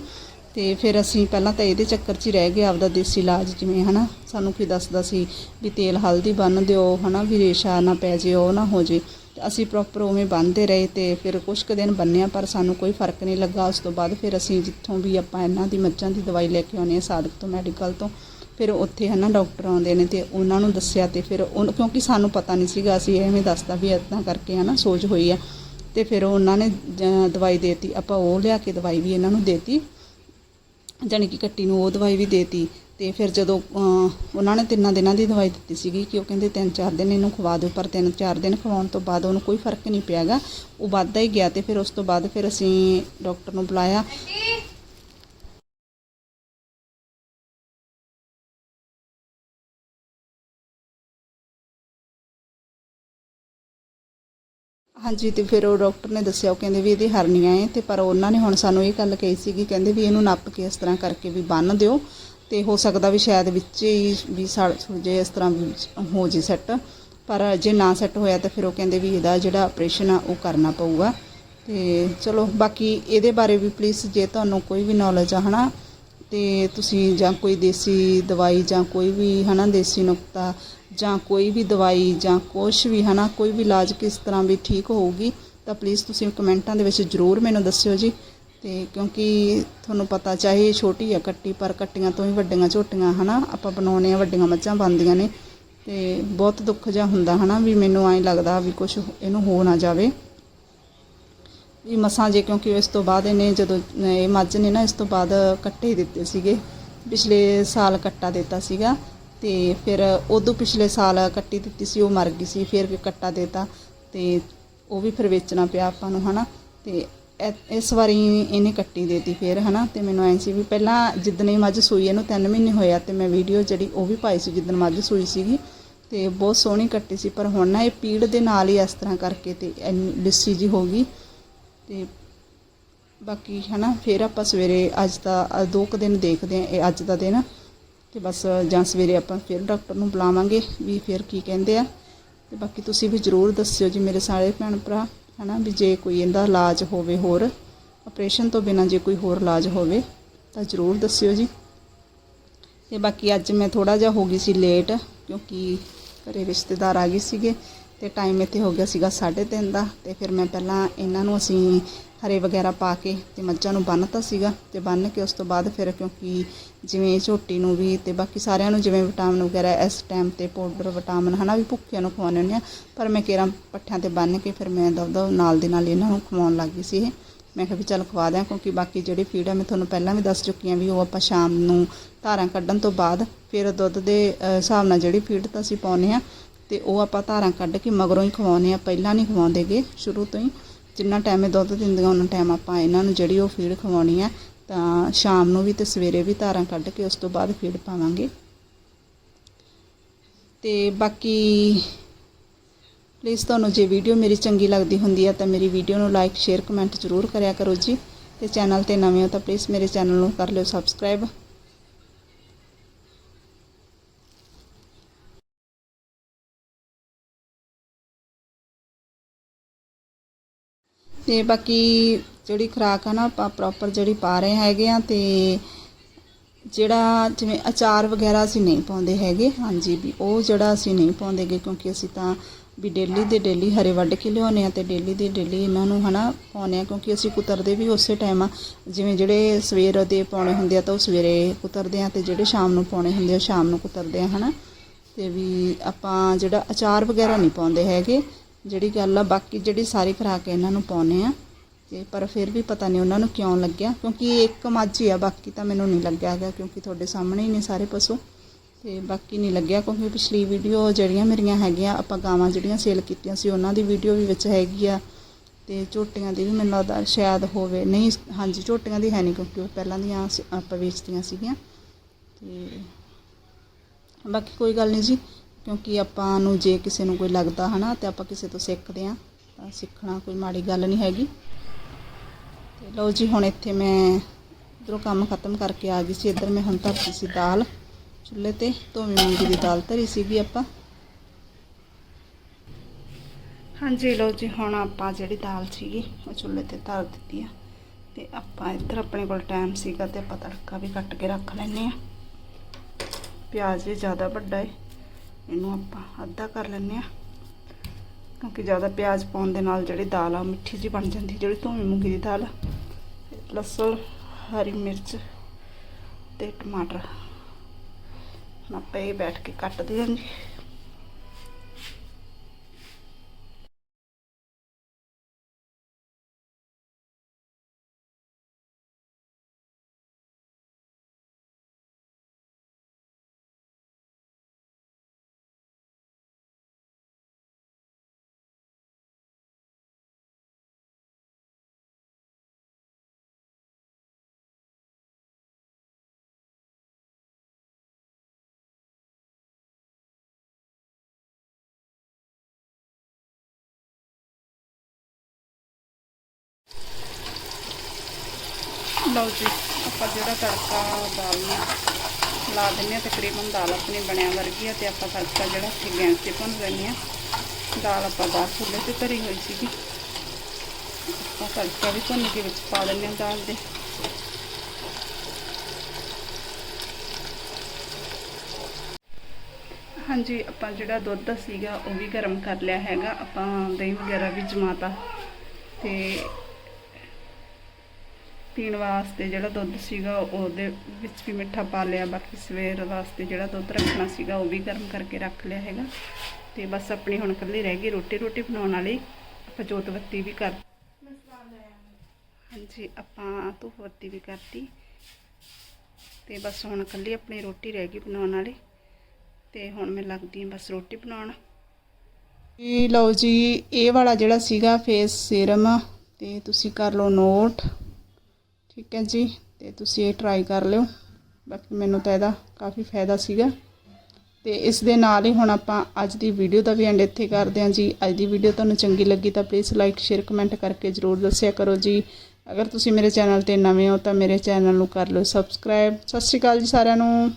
ਤੇ ਫਿਰ ਅਸੀਂ ਪਹਿਲਾਂ ਤਾਂ ਇਹਦੇ ਚੱਕਰ 'ਚ ਹੀ ਰਹਿ ਗਏ ਆਪਦਾ ਦੇਸੀ ਇਲਾਜ ਜਿਵੇਂ, ਹਨਾ? ਸਾਨੂੰ ਕੋਈ ਦੱਸਦਾ ਸੀ ਵੀ ਤੇਲ ਹਲਦੀ ਬੰਨ ਦਿਓ, ਹਨਾ? ਵੀ ਰੇਸ਼ਾ ਨਾ ਪੈ ਜੇ, ਉਹ ਨਾ ਹੋ ਜੇ। ਤੇ ਅਸੀਂ ਪ੍ਰੋਪਰ ਉਵੇਂ ਬੰਨਦੇ ਰਹੇ ਤੇ ਫਿਰ ਕੁਝ ਕੁ ਦਿਨ ਬੰਨਿਆ, ਪਰ ਸਾਨੂੰ ਕੋਈ ਫ਼ਰਕ ਨਹੀਂ ਲੱਗਾ। ਉਸ ਤੋਂ ਬਾਅਦ ਫਿਰ ਅਸੀਂ ਜਿੱਥੋਂ ਵੀ ਆਪਾਂ ਇਹਨਾਂ ਦੀ ਮੱਝਾਂ ਦੀ ਦਵਾਈ ਲੈ ਕੇ ਆਉਂਦੇ ਹਾਂ, ਸਾਦਕ ਤੋਂ, ਮੈਡੀਕਲ ਤੋਂ ਫਿਰ ਉੱਥੇ ਹਨਾ ਡਾਕਟਰ ਆਉਂਦੇ ਨੇ ਤੇ ਉਹਨਾਂ ਨੂੰ ਦੱਸਿਆ ਤੇ ਫਿਰ ਉਹ ਕਿਉਂਕਿ ਸਾਨੂੰ ਪਤਾ ਨਹੀਂ ਸੀਗਾ, ਅਸੀਂ ਐਵੇਂ ਦੱਸਦਾ ਵੀ ਇਦਾਂ ਕਰਕੇ ਹਨਾ ਸੋਜ ਹੋਈ ਆ। ਤੇ ਫਿਰ ਉਹਨਾਂ ਨੇ ਜ- ਦਵਾਈ ਦੇਤੀ, ਆਪਾਂ ਉਹ ਲਿਆ ਕੇ ਦਵਾਈ ਵੀ ਇਹਨਾਂ ਨੂੰ ਦੇਤੀ, ਜਾਣੀ ਕਿ ਕੱਟੀ ਨੂੰ ਉਹ ਦਵਾਈ ਵੀ ਦੇਤੀ ਤੇ ਫਿਰ ਜਦੋਂ ਉਹਨਾਂ ਨੇ ਤਿੰਨਾਂ ਦਿਨਾਂ ਦੀ ਦਵਾਈ ਦਿੱਤੀ ਸੀਗੀ ਕਿ ਉਹ ਕਹਿੰਦੇ ਤਿੰਨ ਚਾਰ ਦਿਨ ਇਹਨੂੰ ਖਵਾ ਦਿਓ, ਪਰ ਤਿੰਨ ਚਾਰ ਦਿਨ ਖਵਾਉਣ ਤੋਂ ਬਾਅਦ ਉਹਨੂੰ ਕੋਈ ਫ਼ਰਕ ਨਹੀਂ ਪਿਆਗਾ ਉਹ ਵੱਧਦਾ ਹੀ ਗਿਆ ਤੇ ਫਿਰ ਉਸ ਤੋਂ ਬਾਅਦ ਫਿਰ ਅਸੀਂ ਡਾਕਟਰ ਨੂੰ ਬੁਲਾਇਆ। ਹਾਂਜੀ, ਤੇ ਫਿਰ ਉਹ ਡਾਕਟਰ ਨੇ ਦੱਸਿਆ, ਉਹ ਕਹਿੰਦੇ ਵੀ ਇਹਦੇ ਹਰਨੀਆਂ ਏ ਤੇ ਪਰ ਉਹਨਾਂ ਨੇ ਹੁਣ ਸਾਨੂੰ ਇਹ ਗੱਲ ਕਹੀ ਸੀਗੀ, ਕਹਿੰਦੇ ਵੀ ਇਹਨੂੰ ਨੱਪ ਕੇ ਇਸ ਤਰ੍ਹਾਂ ਕਰਕੇ ਵੀ ਬੰਨ ਦਿਓ, ਤੇ ਹੋ ਸਕਦਾ ਵੀ ਸ਼ਾਇਦ ਵਿੱਚ ਹੀ ਵੀ ਸੜ ਸੁੜ ਜੇ ਇਸ ਤਰ੍ਹਾਂ ਵੀ ਹੋ ਜੇ ਸੈੱਟ, ਪਰ ਜੇ ਨਾ ਸੈੱਟ ਹੋਇਆ ਤਾਂ ਫਿਰ ਉਹ ਕਹਿੰਦੇ ਵੀ ਇਹਦਾ ਜਿਹੜਾ ਆਪਰੇਸ਼ਨ ਆ, ਉਹ ਕਰਨਾ ਪਊਗਾ। ਤੇ ਚਲੋ, ਬਾਕੀ ਇਹਦੇ ਬਾਰੇ ਵੀ ਪਲੀਜ਼ ਜੇ ਤੁਹਾਨੂੰ ਕੋਈ ਵੀ ਨੌਲੇਜ ਆ, ਹਨਾ, ਤੇ ਤੁਸੀਂ ਜਾਂ ਕੋਈ ਦੇਸੀ ਦਵਾਈ ਜਾਂ ਕੋਈ ਵੀ, ਹਨਾ, ਦੇਸੀ ਨੁਕਤਾ ਜਾਂ ਕੋਈ ਵੀ ਦਵਾਈ ਜਾਂ ਕੁਛ ਵੀ, ਹਨਾ, ਕੋਈ ਵੀ ਇਲਾਜ ਕਿਸ ਤਰ੍ਹਾਂ ਵੀ ਠੀਕ ਹੋਊਗੀ, ਤਾਂ ਪਲੀਜ਼ ਤੁਸੀਂ ਕਮੈਂਟਾਂ ਦੇ ਵਿੱਚ ਜ਼ਰੂਰ ਮੈਨੂੰ ਦੱਸਿਓ ਜੀ। ਤੇ ਕਿਉਂਕਿ ਤੁਹਾਨੂੰ ਪਤਾ ਚਾਹੇ ਇਹ ਛੋਟੀ ਆ ਕੱਟੀ, ਪਰ ਕੱਟੀਆਂ ਤੋਂ ਹੀ ਵੱਡੀਆਂ ਝੋਟੀਆਂ, ਹਨਾ, ਆਪਾਂ ਬਣਾਉਣੇ ਆ ਵੱਡੀਆਂ ਮੱਝਾਂ ਬਣਦੀਆਂ ਨੇ। ਤੇ ਬਹੁਤ ਦੁੱਖ ਜਿਹਾ ਹੁੰਦਾ, ਹਨਾ, ਵੀ ਮੈਨੂੰ ਐਂ ਲੱਗਦਾ ਵੀ ਕੁਝ ਇਹਨੂੰ ਹੋ ਨਾ ਜਾਵੇ। ਵੀ ਮਸਾਂ ਜੇ ਕਿਉਂਕਿ ਇਸ ਤੋਂ ਬਾਅਦ ਇਹਨੇ ਜਦੋਂ, ਇਹ ਮੱਝ ਨੇ ਨਾ ਇਸ ਤੋਂ ਬਾਅਦ ਕੱਟੇ ਦਿੱਤੇ ਸੀਗੇ। ਪਿਛਲੇ ਸਾਲ ਕੱਟਾ ਦਿੱਤਾ ਸੀਗਾ। ਤੇ ਫਿਰ ਉਦੋਂ ਪਿਛਲੇ ਸਾਲ ਕੱਟੀ ਦਿੱਤੀ ਸੀ, ਉਹ ਮਰ ਗਈ ਸੀ, ਫਿਰ ਕੱਟਾ ਦੇਤਾ ਤੇ ਉਹ ਵੀ ਫਿਰ ਵੇਚਣਾ ਪਿਆ ਆਪਾਂ ਨੂੰ, ਹਨਾ? ਤੇ ਇ- ਇਸ ਵਾਰੀ ਇਹਨੇ ਕੱਟੀ ਦੇਤੀ ਫਿਰ, ਹਨਾ? ਤੇ ਮੈਨੂੰ ਐਂ ਸੀ ਵੀ ਪਹਿਲਾਂ ਜਿੱਦਣ ਇਹ ਮੱਝ ਸੂਈ, ਇਹਨੂੰ 3 ਮਹੀਨੇ ਹੋਇਆ ਤੇ ਮੈਂ ਵੀਡੀਓ ਜਿਹੜੀ ਉਹ ਵੀ ਪਾਈ ਸੀ ਜਿੱਦਣ ਮੱਝ ਸੂਈ ਸੀਗੀ। ਤੇ ਬਹੁਤ ਸੋਹਣੀ ਕੱਟੀ ਸੀ, ਪਰ ਹੁਣ ਨਾ ਇਹ ਪੀੜ ਦੇ ਨਾਲ ਹੀ ਇਸ ਤਰ੍ਹਾਂ ਕਰਕੇ ਤੇ ਇੰਨੀ ਲਿੱਸੀ ਜੀ ਹੋ ਗਈ। ਤੇ ਬਾਕੀ, ਹਨਾ? ਫਿਰ ਆਪਾਂ ਸਵੇਰੇ ਅੱਜ ਦਾ ਦੋ ਕੁ ਦਿਨ ਦੇਖਦੇ ਆ, ਇਹ ਅੱਜ ਦਾ ਦਿਨ। ਤੇ ਬਸ, ਜਾਂ ਸਵੇਰੇ ਆਪਾਂ ਫਿਰ ਡਾਕਟਰ ਨੂੰ ਬੁਲਾਵਾਂਗੇ ਵੀ ਫਿਰ ਕੀ ਕਹਿੰਦੇ ਆ। ਤੇ ਬਾਕੀ ਤੁਸੀਂ ਵੀ ਜਰੂਰ ਦੱਸਿਓ ਜੀ ਮੇਰੇ ਸਾਰੇ ਭੈਣ ਭਰਾ, ਹਨਾ, ਵੀ ਜੇ ਕੋਈ ਇਹਦਾ ਇਲਾਜ ਹੋਵੇ ਹੋਰ, ਆਪਰੇਸ਼ਨ ਤੋਂ ਬਿਨਾਂ ਜੇ ਕੋਈ ਹੋਰ ਇਲਾਜ ਹੋਵੇ, ਤਾਂ ਜਰੂਰ ਦੱਸਿਓ ਜੀ। ਤੇ ਬਾਕੀ ਅੱਜ ਮੈਂ ਥੋੜਾ ਜਿਹਾ ਹੋ ਗਈ ਸੀ ਲੇਟ, ਕਿਉਂਕਿ ਘਰੇ ਰਿਸ਼ਤੇਦਾਰ ਆ ਗਏ ਸੀਗੇ। ਤੇ ਟਾਈਮ ਇੱਥੇ ਹੋ ਗਿਆ ਸੀਗਾ 3:30 ਦਾ ਤੇ ਫਿਰ ਮੈਂ ਪਹਿਲਾਂ ਇਹਨਾਂ ਨੂੰ ਅਸੀਂ ਹਰੇ ਵਗੈਰਾ ਪਾ ਕੇ ਤੇ ਮੱਝਾਂ ਨੂੰ ਬੰਨਤਾ ਸੀਗਾ ਤੇ ਬੰਨ ਕੇ ਉਸ ਤੋਂ ਬਾਅਦ ਫਿਰ ਕਿਉਂਕਿ ਜਿਵੇਂ ਝੋਟੀ ਨੂੰ ਵੀ ਤੇ ਬਾਕੀ ਸਾਰਿਆਂ ਨੂੰ ਜਿਵੇਂ ਵਿਟਾਮਿਨ ਵਗੈਰਾ ਇਸ ਟਾਈਮ ਤੇ ਪਾਊਡਰ ਵਿਟਾਮਿਨ ਹਨਾ ਵੀ ਭੁੱਖਿਆਂ ਨੂੰ ਖਵਾਉਂਦੇ ਹੁੰਦੇ ਆ, ਪਰ ਮੈਂ ਕੇਰਾਂ ਪੱਠਿਆਂ ਤੇ ਬੰਨ ਕੇ ਫਿਰ ਮੈਂ ਦਵਦਾ ਨਾਲ ਦੇ ਨਾਲ ਇਹਨਾਂ ਨੂੰ ਖਵਾਉਣ ਲੱਗ ਗਈ ਸੀ ਇਹ। ਮੈਂ ਕਿਹਾ ਵੀ ਚੱਲ ਖਵਾ ਦਿਆਂ ਕਿਉਂਕਿ ਬਾਕੀ ਜਿਹੜੀ ਫੀਡ ਆ ਮੈਂ ਤੁਹਾਨੂੰ ਪਹਿਲਾਂ ਵੀ ਦੱਸ ਚੁੱਕੀ ਹਾਂ ਵੀ ਉਹ ਆਪਾਂ ਸ਼ਾਮ ਨੂੰ ਧਾਰਾਂ ਕੱਢਣ ਤੋਂ ਬਾਅਦ ਫਿਰ ਦੁੱਧ ਦੇ ਹਿਸਾਬ ਨਾਲ ਜਿਹੜੀ ਫੀਡ ਤਾਂ ਅਸੀਂ ਪਾਉਂਦੇ ਆ ਤੇ ਉਹ ਆਪਾਂ ਧਾਰਾਂ ਕੱਢ ਕੇ ਮਗਰੋਂ ਹੀ ਖਵਾਉਂਦੇ ਆ ਪਹਿਲਾਂ ਨਹੀਂ ਖਵਾਉਂਦੇਗੇ ਸ਼ੁਰੂ ਤੋਂ ਹੀ। ਜਿੰਨਾ ਟਾਈਮ ਇਹ ਦੁੱਧ ਦਿੰਦੀਆਂ ਉਹਨਾਂ ਟਾਈਮ ਆਪਾਂ ਇਹਨਾਂ ਨੂੰ ਜਿਹੜੀ ਉਹ ਫੀਡ ਖਵਾਉਣੀ ਆ ਤਾਂ ਸ਼ਾਮ ਨੂੰ ਵੀ ਤੇ ਸਵੇਰੇ ਵੀ ਧਾਰਾਂ ਕੱਢ ਕੇ ਉਸ ਤੋਂ ਬਾਅਦ ਫੀਡ ਪਾਵਾਂਗੇ। ਤੇ ਬਾਕੀ ਪਲੀਜ਼ ਤੁਹਾਨੂੰ ਜੇ ਵੀਡੀਓ ਮੇਰੀ ਚੰਗੀ ਲੱਗਦੀ ਹੁੰਦੀ ਹੈ, ਤਾਂ ਮੇਰੀ ਵੀਡੀਓ ਨੂੰ ਲਾਈਕ ਸ਼ੇਅਰ ਕਮੈਂਟ ਜ਼ਰੂਰ ਕਰਿਆ ਕਰੋ ਜੀ। ਤੇ ਚੈਨਲ ਤੇ ਨਵੇਂ ਹੋ ਤਾਂ ਪਲੀਜ਼ ਮੇਰੇ ਚੈਨਲ ਨੂੰ ਕਰ ਲਿਓ ਸਬਸਕ੍ਰਾਈਬ ਤੇ ਬਾਕੀ ਜਿਹੜੀ ਖੁਰਾਕ ਆ ਨਾ ਆਪਾਂ ਪ੍ਰੋਪਰ ਜਿਹੜੀ ਪਾ ਰਹੇ ਹੈਗੇ ਆ ਤੇ ਜਿਹੜਾ ਜਿਵੇਂ ਅਚਾਰ ਵਗੈਰਾ ਅਸੀਂ ਨਹੀਂ ਪਾਉਂਦੇ ਹੈਗੇ, ਹਾਂਜੀ ਵੀ ਉਹ ਜਿਹੜਾ ਅਸੀਂ ਨਹੀਂ ਪਾਉਂਦੇਗੇ ਕਿਉਂਕਿ ਅਸੀਂ ਤਾਂ ਵੀ ਡੇਲੀ ਦੇ ਡੇਲੀ ਹਰੇ ਵੱਢ ਕੇ ਲਿਆਉਂਦੇ ਆ ਤੇ ਡੇਲੀ ਦੇ ਡੇਲੀ ਇਹਨਾਂ ਨੂੰ ਹਨਾ ਪਾਉਂਦੇ ਆ ਕਿਉਂਕਿ ਅਸੀਂ ਕੁਤਰਦੇ ਵੀ ਉਸੇ ਟਾਈਮ ਆ, ਜਿਵੇਂ ਜਿਹੜੇ ਸਵੇਰ ਦੇ ਪਾਉਣੇ ਹੁੰਦੇ ਆ ਤਾਂ ਉਹ ਸਵੇਰੇ ਕੁਤਰਦੇ ਆ ਤੇ ਜਿਹੜੇ ਸ਼ਾਮ ਨੂੰ ਪਾਉਣੇ ਹੁੰਦੇ ਆ ਸ਼ਾਮ ਨੂੰ ਕੁਤਰਦੇ ਆ ਹਨਾ। ਤੇ ਵੀ ਆਪਾਂ ਜਿਹੜਾ ਅਚਾਰ ਵਗੈਰਾ ਨਹੀਂ ਪਾਉਂਦੇ ਹੈਗੇ ਜਿਹੜੀ ਗੱਲ ਆ, ਬਾਕੀ ਜਿਹੜੀ ਸਾਰੀ ਖੁਰਾਕ ਇਹਨਾਂ ਨੂੰ ਪਾਉਂਦੇ ਆ, ਤੇ ਪਰ ਫਿਰ ਵੀ ਪਤਾ ਨਹੀਂ ਉਹਨਾਂ ਨੂੰ ਕਿਉਂ ਲੱਗਿਆ, ਕਿਉਂਕਿ ਇਹ ਇੱਕ ਮੱਝ ਹੀ ਆ, ਬਾਕੀ ਤਾਂ ਮੈਨੂੰ ਨਹੀਂ ਲੱਗਿਆ ਹੈਗਾ, ਕਿਉਂਕਿ ਤੁਹਾਡੇ ਸਾਹਮਣੇ ਹੀ ਨੇ ਸਾਰੇ ਪਸ਼ੂ, ਤੇ ਬਾਕੀ ਨਹੀਂ ਲੱਗਿਆ, ਕਿਉਂਕਿ ਪਿਛਲੀ ਵੀਡੀਓ ਜਿਹੜੀਆਂ ਮੇਰੀਆਂ ਹੈਗੀਆਂ, ਆਪਾਂ ਗਾਵਾਂ ਜਿਹੜੀਆਂ ਸੇਲ ਕੀਤੀਆਂ ਸੀ, ਉਹਨਾਂ ਦੀ ਵੀਡੀਓ ਵੀ ਵਿੱਚ ਹੈਗੀ ਆ, ਤੇ ਝੋਟੀਆਂ ਦੀ ਵੀ ਮੈਨੂੰ ਲੱਗਦਾ ਸ਼ਾਇਦ ਹੋਵੇ, ਨਹੀਂ, ਹਾਂਜੀ, ਝੋਟੀਆਂ ਦੀ ਹੈ ਨਹੀਂ, ਕਿਉਂਕਿ ਉਹ ਪਹਿਲਾਂ ਦੀਆਂ ਆਪਾਂ ਵੇਚਦੀਆਂ ਸੀਗੀਆਂ, ਤੇ ਬਾਕੀ ਕੋਈ ਗੱਲ ਨਹੀਂ ਜੀ ਕਿਉਂਕਿ ਆਪਾਂ ਨੂੰ ਜੇ ਕਿਸੇ ਨੂੰ ਕੋਈ ਲੱਗਦਾ ਹਨਾ ਤੇ ਆਪਾਂ ਕਿਸੇ ਤੋਂ ਸਿੱਖਦੇ ਆ ਤਾਂ ਸਿੱਖਣਾ ਕੋਈ ਮਾੜੀ ਗੱਲ ਨਹੀਂ ਹੈਗੀ। ਤੇ ਲਓ ਜੀ, ਹੁਣ ਇੱਥੇ ਮੈਂ ਇੱਧਰੋਂ ਕੰਮ ਖਤਮ ਕਰਕੇ ਆ ਗਈ ਸੀ। ਇੱਧਰ ਮੈਂ ਹੁਣ ਧਰਤੀ ਸੀ ਦਾਲ। ਚੁੱਲ੍ਹੇ ਤੇ ਧੋਵੀਂ ਮੂੰਗੀ ਦੀ ਦਾਲ ਧਰੀ ਸੀਗੀ ਆਪਾਂ। ਹਾਂਜੀ, ਲਓ ਜੀ, ਹੁਣ ਆਪਾਂ ਜਿਹੜੀ ਦਾਲ ਸੀਗੀ, ਉਹ ਚੁੱਲ੍ਹੇ ਤੇ ਧਰ ਦਿੱਤੀ ਆ। ਤੇ ਆਪਾਂ ਇੱਧਰ ਆਪਣੇ ਕੋਲ ਟਾਈਮ ਸੀਗਾ ਤੇ ਆਪਾਂ ਤੜਕਾ ਵੀ ਕੱਟ ਕੇ ਰੱਖ ਲੈਨੇ ਆ ਪਿਆਜ਼ ਵੀ ਜ਼ਿਆਦਾ ਵੱਡਾ ਹੈ ਇਹਨੂੰ ਆਪਾਂ ਅੱਧਾ ਕਰ ਲੈਂਦੇ ਆ ਕਿਉਂਕਿ ਜ਼ਿਆਦਾ ਪਿਆਜ਼ ਪਾਉਣ ਦੇ ਨਾਲ ਜਿਹੜੀ ਦਾਲ ਆ, ਉਹ ਮਿੱਠੀ ਜੀ ਬਣ ਜਾਂਦੀ ਜਿਹੜੀ ਧੂਮੀ ਮੂੰਗੀ ਦੀ ਦਾਲ ਲਸਣ, ਹਰੀ ਮਿਰਚ ਤੇ ਟਮਾਟਰ। ਹੁਣ ਆਪਾਂ ਇਹ ਬੈਠ ਕੇ ਕੱਟਦੇ ਹਾਂ ਜੀ। ਲਓ ਜੀ, ਆਪਾਂ ਜਿਹੜਾ ਤੜਕਾ ਦਾਲ ਨੂੰ ਲਾ ਦਿੰਨੇ ਆ ਤਕਰੀਬਨ ਦਾਲ ਆਪਣੀ ਬਣਿਆ ਵਰਗੀ ਆ ਤੇ ਆਪਾਂ ਤੜਕਾ ਜਿਹੜਾ ਇੱਥੇ ਗੈਸ ਤੇ ਭੁੰਨ ਲੈਂਦੇ ਆ ਦਾਲ ਆਪਾਂ ਬਾਹਰ ਫੁੱਲੇ ਤੇ ਧਰੀ ਹੋਈ ਸੀਗੀ। ਆਪਾਂ ਤੜਕਾ ਵੀ ਭੁੰਨ ਕੇ ਵਿੱਚ ਪਾ ਦਿੰਨੇ ਆ ਦਾਲ ਦੇ। ਹਾਂਜੀ, ਆਪਾਂ ਜਿਹੜਾ ਦੁੱਧ ਸੀਗਾ ਉਹ ਵੀ ਗਰਮ ਕਰ ਲਿਆ ਹੈਗਾ। ਆਪਾਂ ਦਹੀਂ ਵਗੈਰਾ ਵੀ ਜਮਾਤਾ ਤੇ ਪੀਣ ਵਾਸਤੇ ਜਿਹੜਾ ਦੁੱਧ ਸੀਗਾ, ਉਹਦੇ ਵਿੱਚ ਵੀ ਮਿੱਠਾ ਪਾ ਲਿਆ। ਬਾਕੀ ਸਵੇਰ ਵਾਸਤੇ ਜਿਹੜਾ ਦੁੱਧ ਰੱਖਣਾ ਸੀਗਾ, ਉਹ ਵੀ ਗਰਮ ਕਰਕੇ ਰੱਖ ਲਿਆ ਹੈਗਾ। ਤੇ ਬਸ ਆਪਣੀ ਹੁਣ ਇਕੱਲੀ ਰਹਿ ਗਈ ਰੋਟੀ। ਰੋਟੀ ਬਣਾਉਣ ਵਾਲੀ ਆਪਾਂ ਜੋਤ ਬੱਤੀ ਵੀ ਕਰ ਹਾਂਜੀ, ਆਪਾਂ ਧੂਫ ਬੱਤੀ ਵੀ ਕਰਤੀ। ਤੇ ਬਸ ਹੁਣ ਇਕੱਲੀ ਆਪਣੀ ਰੋਟੀ ਰਹਿ ਗਈ ਬਣਾਉਣ ਵਾਲੀ। ਤੇ ਹੁਣ ਮੈਂ ਲੱਗਦੀ ਹਾਂ ਬਸ ਰੋਟੀ ਬਣਾਉਣ। ਇਹ ਲਓ ਜੀ, ਇਹ ਵਾਲਾ ਜਿਹੜਾ ਸੀਗਾ ਫੇਸ ਸੀਰਮ ਤੇ ਤੁਸੀਂ ਕਰ ਲਓ ਨੋਟ ਠੀਕ ਹੈ ਜੀ, ਤੇ ਤੁਸੀਂ ਇਹ ਟਰਾਈ ਕਰ ਲਿਓ। ਬਾਕੀ ਮੈਨੂੰ ਤਾਂ ਇਹਦਾ ਕਾਫੀ ਫਾਇਦਾ ਸੀਗਾ। ਤੇ ਇਸ ਦੇ ਨਾਲ ਹੀ ਹੁਣ ਆਪਾਂ ਅੱਜ ਦੀ ਵੀਡੀਓ ਦਾ ਵੀ ਐਂਡ ਇੱਥੇ ਕਰਦੇ ਹਾਂ ਜੀ। ਅੱਜ ਦੀ ਵੀਡੀਓ ਤੁਹਾਨੂੰ ਚੰਗੀ ਲੱਗੀ ਤਾਂ ਪਲੀਜ਼ ਲਾਈਕ ਸ਼ੇਅਰ ਕਮੈਂਟ ਕਰਕੇ ਜਰੂਰ ਦੱਸਿਆ ਕਰੋ ਜੀ। ਅਗਰ ਤੁਸੀਂ ਮੇਰੇ ਚੈਨਲ ਤੇ ਨਵੇਂ ਹੋ ਤਾਂ ਮੇਰੇ ਚੈਨਲ ਨੂੰ ਕਰ ਲਓ ਸਬਸਕ੍ਰਾਈਬ ਸਤਿ ਸ਼੍ਰੀ ਅਕਾਲ ਜੀ ਸਾਰਿਆਂ ਨੂੰ।